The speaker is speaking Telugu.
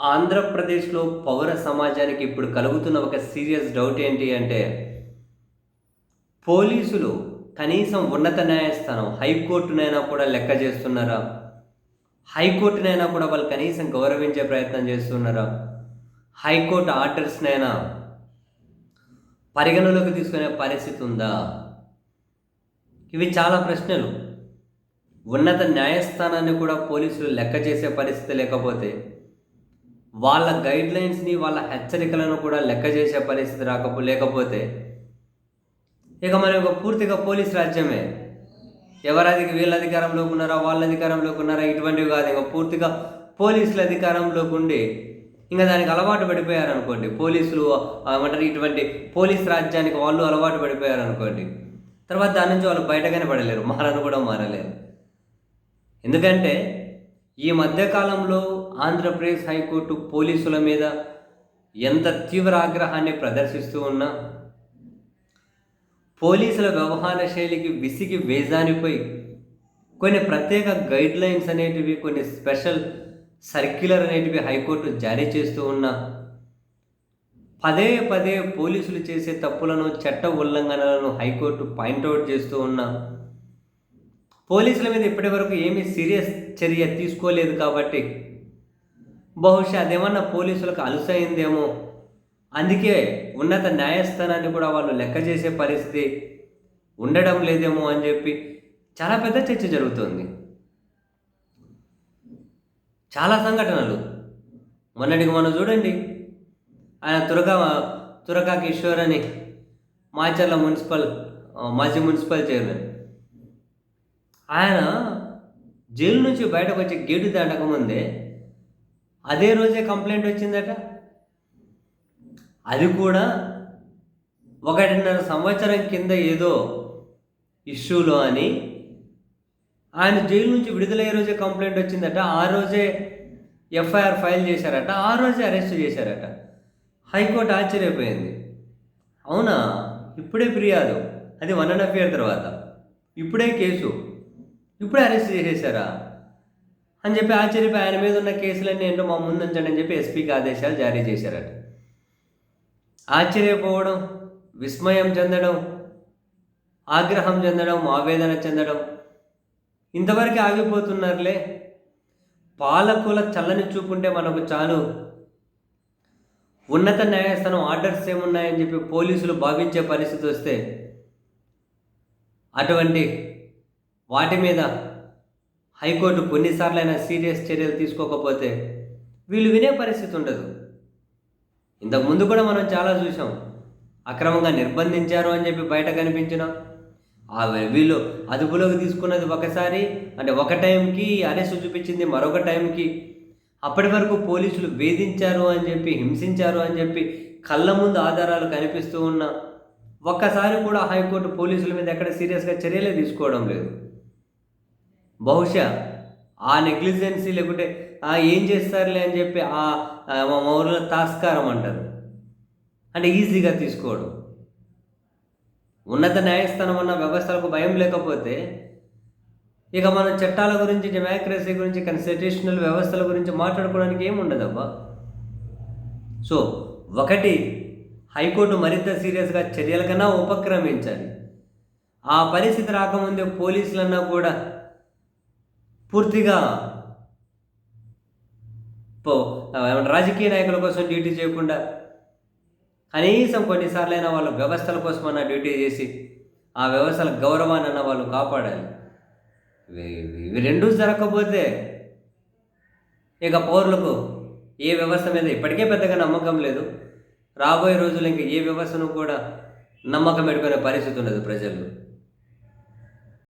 ఆంధ్రప్రదేశ్లో పౌర సమాజానికి ఇప్పుడు కలుగుతున్న ఒక సీరియస్ డౌట్ ఏంటి అంటే పోలీసులు కనీసం ఉన్నత న్యాయస్థానం హైకోర్టునైనా కూడా లెక్క చేస్తున్నారా? హైకోర్టునైనా కూడా వాళ్ళు కనీసం గౌరవించే ప్రయత్నం చేస్తున్నారా? హైకోర్టు ఆర్డర్స్నైనా పరిగణలోకి తీసుకునే పరిస్థితి ఉందా? ఇవి చాలా ప్రశ్నలు. ఉన్నత న్యాయస్థానాన్ని కూడా పోలీసులు లెక్క చేసే పరిస్థితి లేకపోతే వాళ్ళ గైడ్లైన్స్ని వాళ్ళ హెచ్చరికలను కూడా లెక్క చేసే పరిస్థితి రాకపో లేకపోతే ఇక మనం ఒక పూర్తిగా పోలీస్ రాజ్యమే. ఎవరది వీళ్ళ అధికారంలోకి ఉన్నారా వాళ్ళ అధికారంలోకి ఉన్నారా ఇటువంటివి కాదు. ఇంకా పూర్తిగా పోలీసుల అధికారంలోకి ఉండి ఇంకా దానికి అలవాటు పడిపోయారనుకోండి. పోలీసులు ఏమంటారు ఇటువంటి పోలీస్ రాజ్యానికి వాళ్ళు అలవాటు పడిపోయారనుకోండి. తర్వాత దాని నుంచి వాళ్ళు బయటగానే పడలేరు. మారను కూడా మారలేరు. ఎందుకంటే ఈ మధ్యకాలంలో ఆంధ్రప్రదేశ్ హైకోర్టు పోలీసుల మీద ఎంత తీవ్ర ఆగ్రహాన్ని ప్రదర్శిస్తూ ఉన్నా పోలీసుల వ్యవహార శైలికి విసిగి వేజానిపోయి కొన్ని ప్రత్యేక గైడ్ లైన్స్ అనేటివి కొన్ని స్పెషల్ సర్క్యులర్ అనేటివి హైకోర్టు జారీ చేస్తూ ఉన్నా పదే పదే పోలీసులు చేసే తప్పులను చట్ట ఉల్లంఘనలను హైకోర్టు పాయింట్అవుట్ చేస్తూ ఉన్నా పోలీసుల మీద ఇప్పటివరకు ఏమీ సీరియస్ చర్య తీసుకోలేదు కాబట్టి బహుశా అదేమన్నా పోలీసులకు అలుసైందేమో. అందుకే ఉన్నత న్యాయస్థానాన్ని కూడా వాళ్ళు లెక్క చేసే పరిస్థితి ఉండడం లేదేమో అని చెప్పి చాలా పెద్ద చర్చ జరుగుతుంది. చాలా సంఘటనలు. మొన్నటికి మనం చూడండి. ఆయన తురగా తురకా కిషోర్ అని మాచర్ల మున్సిపల్ మాజీ మున్సిపల్ చైర్మన్. ఆయన జైలు నుంచి బయటకు వచ్చి గేటు దాటకముందే అదే రోజే కంప్లైంట్ వచ్చిందట. అది కూడా ఒకటిన్నర సంవత్సరం కింద ఏదో ఇష్యూలో అని ఆయన జైలు నుంచి విడుదలయ్యే రోజే కంప్లైంట్ వచ్చిందట. ఆ రోజే ఎఫ్ఐఆర్ ఫైల్ చేశారట. ఆ రోజే అరెస్ట్ చేశారట. హైకోర్టు ఆశ్చర్యపోయింది. అవునా? ఇప్పుడే ఫిర్యాదు. అది వన్ అండ్ హాఫ్ ఇయర్ తర్వాత. ఇప్పుడే కేసు. ఇప్పుడే అరెస్ట్ చేసేసారా అని చెప్పి ఆశ్చర్యపోయి ఆయన మీద ఉన్న కేసులన్నీ ఏంటో మా ముందుంచండి అని చెప్పి ఎస్పీకి ఆదేశాలు జారీ చేశారట. ఆశ్చర్యపోవడం విస్మయం చెందడం ఆగ్రహం చెందడం ఆవేదన చెందడం ఇంతవరకు ఆగిపోతున్నారులే. పాలకుల చల్లని చూపుంటే మనకు చాలు. ఉన్నత న్యాయస్థానం ఆర్డర్స్ ఏమున్నాయని చెప్పి పోలీసులు భావించే పరిస్థితి వస్తే అటువంటి వాటి మీద హైకోర్టు కొన్నిసార్లైనా సీరియస్ చర్యలు తీసుకోకపోతే వీళ్ళు వినే పరిస్థితి ఉండదు. ఇంతకు ముందు కూడా మనం చాలా చూసాం అక్రమంగా నిర్బంధించారు అని చెప్పి బయట కనిపించిన ఆ వీళ్ళు అదుపులోకి తీసుకున్నది ఒకసారి అంటే ఒక టైంకి అరెస్ట్ చూపించింది మరొక టైంకి. అప్పటి వరకు పోలీసులు వేధించారు అని చెప్పి హింసించారు అని చెప్పి కళ్ళ ముందు ఆధారాలు కనిపిస్తూ ఉన్న ఒక్కసారి కూడా హైకోర్టు పోలీసుల మీద ఎక్కడ సీరియస్గా చర్యలే తీసుకోవడం లేదు. బహుశా ఆ నెగ్లిజెన్సీ లేకుంటే ఏం చేస్తారులే అని చెప్పి ఆ మా ఊరిలో తాస్కారం అంటారు. అంటే ఈజీగా తీసుకోవడం. ఉన్నత న్యాయస్థానం అన్న వ్యవస్థలకు భయం లేకపోతే ఇక మనం చట్టాల గురించి డెమోక్రసీ గురించి కన్స్టిట్యూషనల్ వ్యవస్థల గురించి మాట్లాడుకోవడానికి ఏముండదబ్బా సో ఒకటి హైకోర్టు మరింత సీరియస్గా చర్యల కన్నా ఉపక్రమించాలి. ఆ పరిస్థితి రాకముందే పోలీసులన్నా కూడా పూర్తిగా పో ఏమంటారు, రాజకీయ నాయకుల కోసం డ్యూటీ చేయకుండా కనీసం కొన్నిసార్లైనా వాళ్ళ వ్యవస్థల కోసమన్నా డ్యూటీ చేసి ఆ వ్యవస్థల గౌరవాన్ని అన్న వాళ్ళు కాపాడాలి. ఇవి రెండూ జరగకపోతే ఇక పౌరులకు ఏ వ్యవస్థ మీద ఇప్పటికే పెద్దగా నమ్మకం లేదు. రాబోయే రోజులు ఇంకా ఏ వ్యవస్థను కూడా నమ్మకం పెట్టుకునే పరిస్థితి ఉండదు ప్రజలు